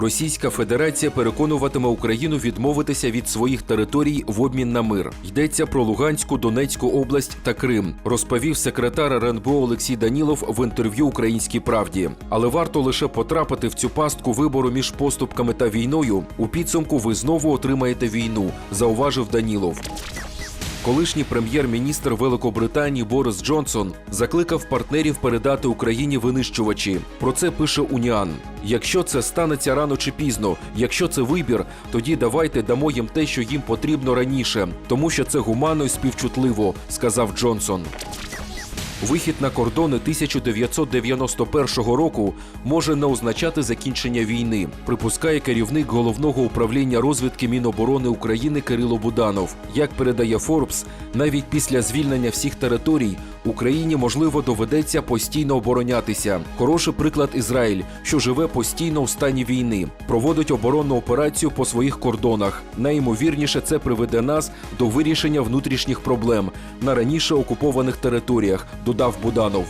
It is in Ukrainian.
Російська Федерація переконуватиме Україну відмовитися від своїх територій в обмін на мир. Йдеться про Луганську, Донецьку область та Крим, розповів секретар РНБО Олексій Данілов в інтерв'ю Українській правді. Але варто лише потрапити в цю пастку вибору між поступками та війною. У підсумку ви знову отримаєте війну, зауважив Данілов. Колишній прем'єр-міністр Великобританії Борис Джонсон закликав партнерів передати Україні винищувачі. Про це пише Уніан. Якщо це станеться рано чи пізно, якщо це вибір, тоді давайте дамо їм те, що їм потрібно раніше, тому що це гуманно і співчутливо, сказав Джонсон. Вихід на кордони 1991 року може не означати закінчення війни, припускає керівник головного управління розвідки Міноборони України Кирило Буданов. Як передає Форбс, навіть після звільнення всіх територій Україні можливо доведеться постійно оборонятися. Хороший приклад Ізраїль, що живе постійно у стані війни, проводить оборонну операцію по своїх кордонах. Найімовірніше це приведе нас до вирішення внутрішніх проблем на раніше окупованих територіях, додав Буданов.